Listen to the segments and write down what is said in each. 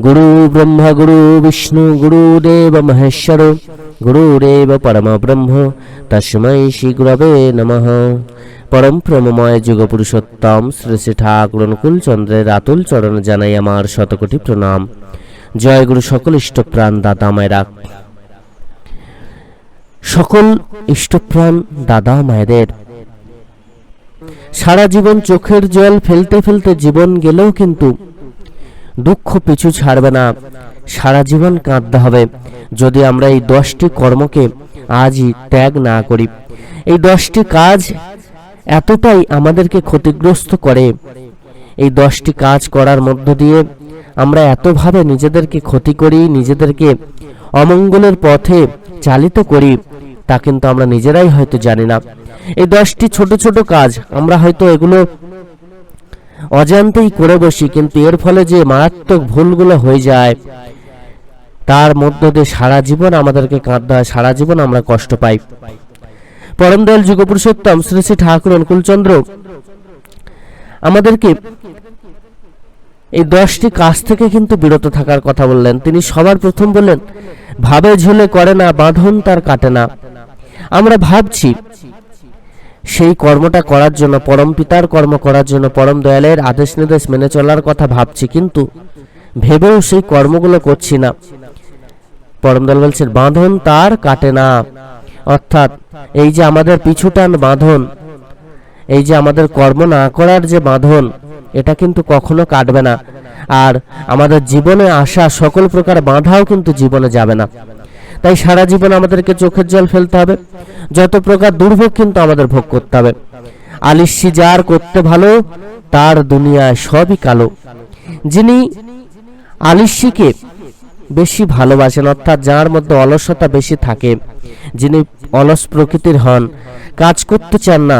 গুরু ব্রহ্মা গুরু বিষ্ণু গুরুদেব মহেশ্বর গুরুরেব পরম ব্রহ্ম তস্মৈ শ্রী গুরবে নমঃ পরম প্রেমময় যুগ পুরুষোত্তম শ্রী শ্রী ঠাকুর অনুকূল চন্দ্রের আতুল চরণ জানাই আমার শতকোটি প্রণাম জয় গুরু সকল ইষ্টপ্রাণ দাদা মায়েরা সকল ইষ্টপ্রাণ দাদা মায়েদের। সারা জীবন চোখের জল ফেলতে ফেলতে জীবন গেলেও কিন্তু দুঃখ পিছু ছাড়বে না। সারা জীবন কাঁদতে হবে। যদি আমরা এই দশটি কর্মকে আজই ত্যাগ না করি, এই দশটি কাজ এতটাই আমাদেরকে ক্ষতিগ্রস্ত করে, এই দশটি কাজ করার মধ্য দিয়ে আমরা এতভাবে নিজেদেরকে ক্ষতি করি, নিজেদেরকে অমঙ্গলের পথে চালিত করি, তা কিন্তু আমরা নিজেরাই হয়তো জানি না। এই দশটি ছোট ছোট কাজ, আমরা হয়তো এগুলো অজান্তেই করে বসি, কিন্তু এর ফলে যে মারাত্মক ভুলগুলো হয়ে যায়, তার মধ্য দিয়ে সারা জীবন আমাদেরকে কাঁদতে হয়, সারা জীবন আমরা কষ্ট পাই। পরম দয়াল যুগ পুরুষোত্তম শ্রী শ্রী ঠাকুর অনুকূলচন্দ্র আমাদেরকে এই দশটি কাজ থেকে কিন্তু বিরত থাকার কথা বললেন। তিনি সবার প্রথম বললেন, ভাবে ঝুলে করে না, বাঁধন তার কাটে না। আমরা ভাবছি সেই কর্মটা করার জন্য, পরম পিতার কর্ম করার জন্য পরম দয়ালের আদেশ নির্দেশ মেনে চলার কথা ভাবছি, কিন্তু ভেবেও সেই কর্মগুলো করছি না। পরম দয়াল বলছেন, বাঁধন তার কাটে না। অর্থাৎ এই যে আমাদের পিছুটান বাঁধন, এই যে আমাদের কর্ম না করার যে বাঁধন, এটা কিন্তু কখনো কাটবে না। আর আমাদের জীবনে আসা সকল প্রকার বাধাও কিন্তু জীবনে যাবে না। তাই সারা জীবন আমাদেরকে চোখের জল ফেলতে হবে। যত প্রকার দুর্ভোগ কিন্তু আমাদের ভোগ করতে হবে। আলিস্যি যার করতে ভালো, তার দুনিয়ায় সবই কালো। যিনি আলিস্যিকে বেশি ভালোবাসেন, অর্থাৎ যার মধ্যে অলসতা বেশি থাকে, যিনি অলস প্রকৃতির হন, কাজ করতে চান না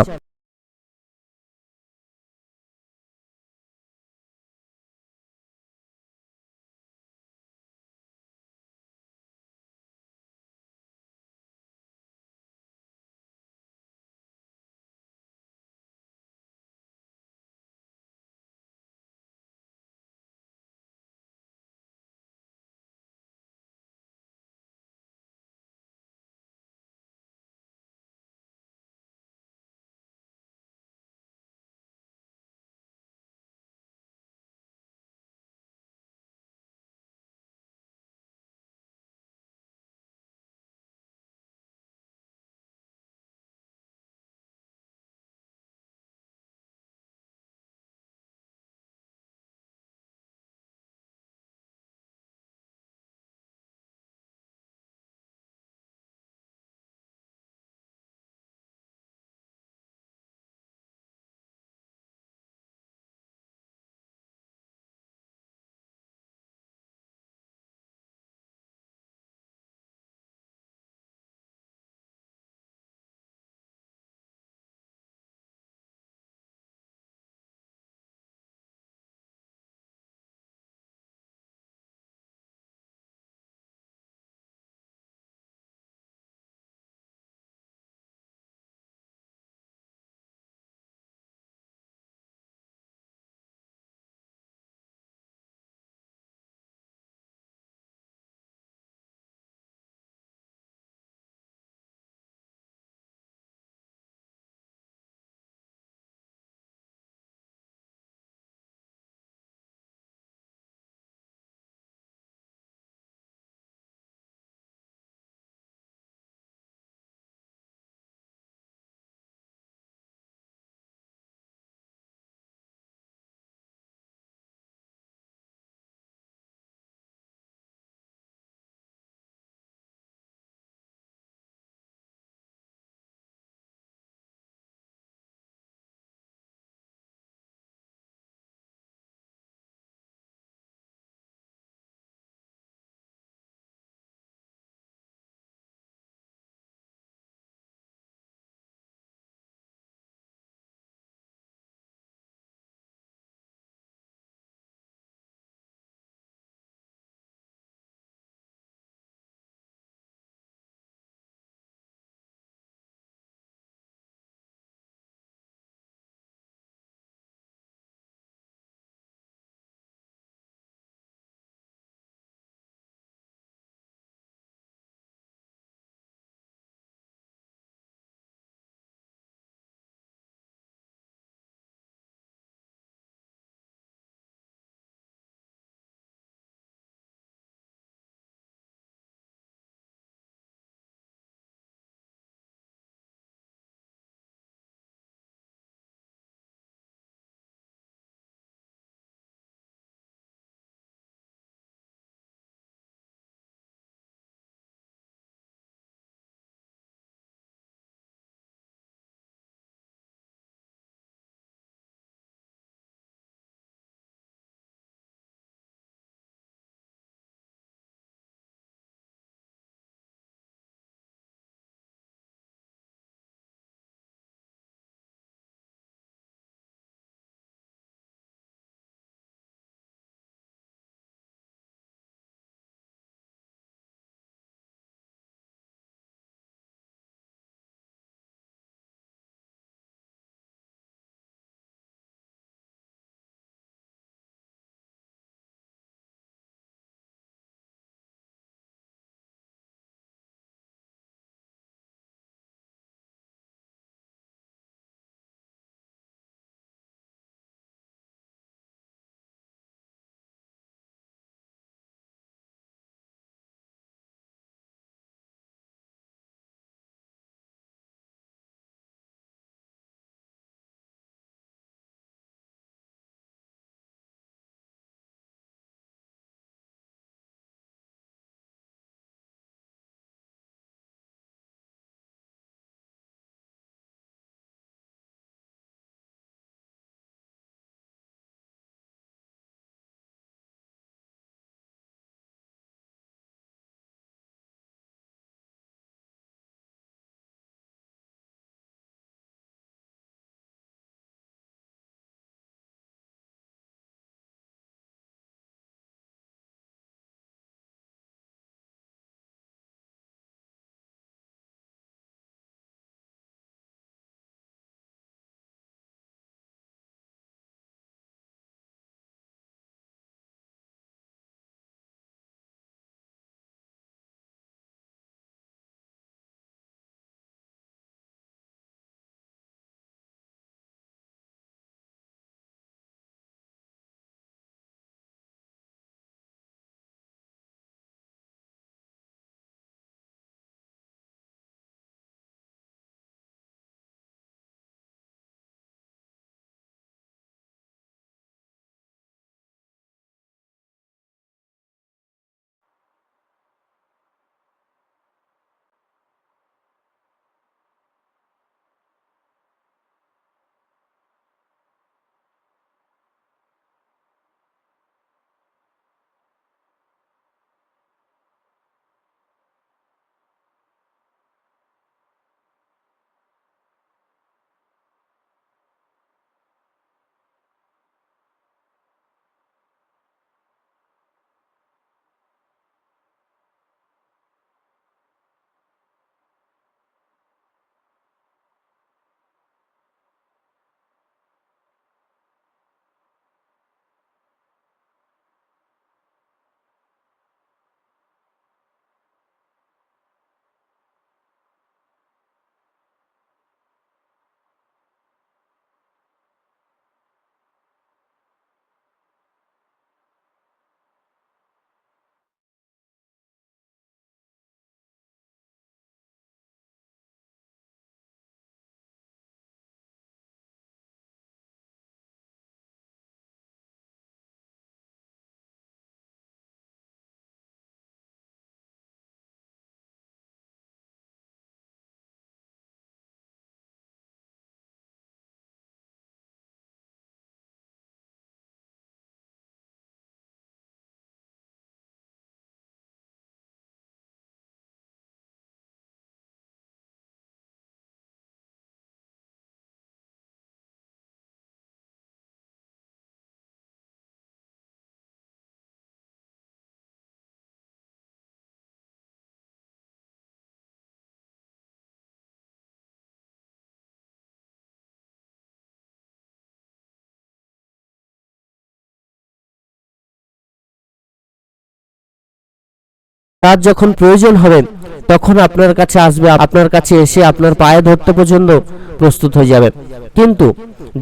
তার যখন প্রয়োজন হবে, তখন আপনার কাছে আসবে, আপনার কাছে এসে আপনার পায়ে ধরতে পর্যন্ত প্রস্তুত হয়ে যাবে। কিন্তু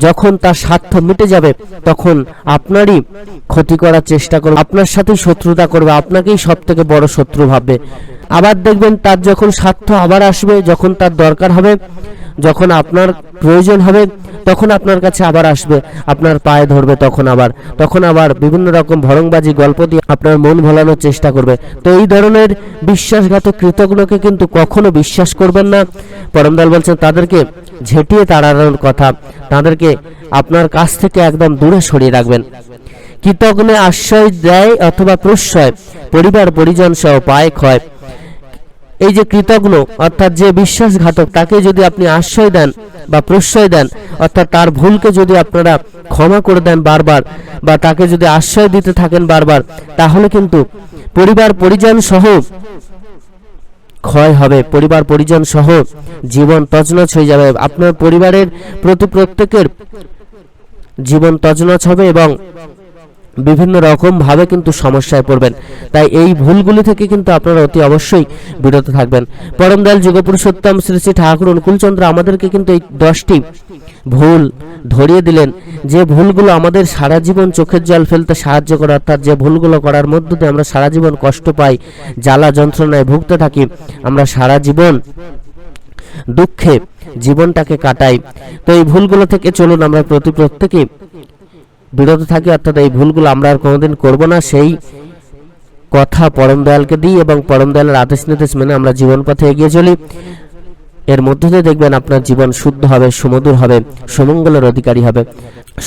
যখন তার স্বার্থ মিটে যাবে, তখন আপনারই ক্ষতি করার চেষ্টা করবে, আপনার সাথে শত্রুতা করবে, আপনাকেই সব থেকে বড় শত্রু ভাববে। আবার দেখবেন তার যখন স্বার্থ আবার আসবে, যখন তার দরকার হবে যখন আপনার প্রয়োজন হবে, তখন আপনার কাছে আবার আসবে, আপনার পায়ে ধরবে তখন আবার। তখন আবার বিভিন্ন রকম ভরংবাজি, গল্প দিয়ে আপনার মন ভোলানোর চেষ্টা করবে। তো এই ধরনের বিশ্বাসঘাত কৃতজ্ঞকে কিন্তু কখনো বিশ্বাস করবেন না। পরমদাল বলছেন, তাদেরকে ঝেঁটিয়ে তাড়ানোর কথা, তাদেরকে আপনার কাছ থেকে একদম দূরে সরিয়ে রাখবেন। কৃতজ্ঞে আশ্রয় দেয় অথবা প্রশ্রয়, পরিবার পরিজন সহ পায়ে ক্ষয়। এই যে কৃতজ্ঞ, অর্থাৎ যে বিশ্বাসঘাতক, তাকে যদি আপনি আশ্রয় দেন বা প্রশ্রয় দেন, অর্থাৎ তার ভুলকে যদি আপনারা ক্ষমা করে দেন বারবার, বা তাকে যদি আশ্রয় দিতে থাকেন বারবার, তাহলে কিন্তু পরিবার পরিজন সহ ক্ষয় হবে। পরিবার পরিজন সহ জীবন তছনছ হয়ে যাবে। আপনার পরিবারের প্রতি প্রত্যেকের জীবন তছনছ হবে এবং বিভিন্ন রকম ভাবে কিন্তু সমস্যায় পড়বেন। তাই এই ভুলগুলি থেকে কিন্তু আপনারা অতি অবশ্যই বিরত থাকবেন। পরম দয়াল শ্রী শ্রী ঠাকুর অনুকূলচন্দ্র আমাদেরকে কিন্তু এই দশটি ভুল ধরিয়ে দিলেন। যে ভুলগুলো আমাদের সারা জীবন চোখের জল ফেলতে সাহায্য করে, অর্থাৎ যে ভুলগুলো করার মধ্য দিয়ে আমরা সারা জীবন কষ্ট পাই, জ্বালা যন্ত্রণায় ভুগতে থাকি, আমরা সারা জীবন দুঃখে জীবনটাকে কাটাই। তো এই ভুলগুলো থেকে চলুন আমরা প্রতি প্রত্যেকে বিরত থাকি, অর্থাৎ এই ভুলগুলো আমরা আর কোনোদিন করব না। সেই কথা পরম দয়ালকে দিই এবং পরম দয়ালের আদেশ নির্দেশ মেনে আমরা জীবন পথে এগিয়ে চলি। এর মধ্য দিয়ে দেখবেন আপনার জীবন শুদ্ধ হবে, সুমধুর হবে, সুমঙ্গলের অধিকারী হবে।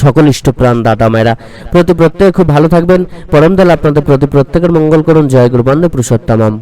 সকল ইষ্টপ্রাণ দাদা মায়েরা, প্রতি প্রত্যেকে খুব ভালো থাকবেন। পরম দয়াল আপনাদের প্রতি প্রত্যেকের মঙ্গল করুন। জয় গুরু বন্দে পুরুষোত্তমম।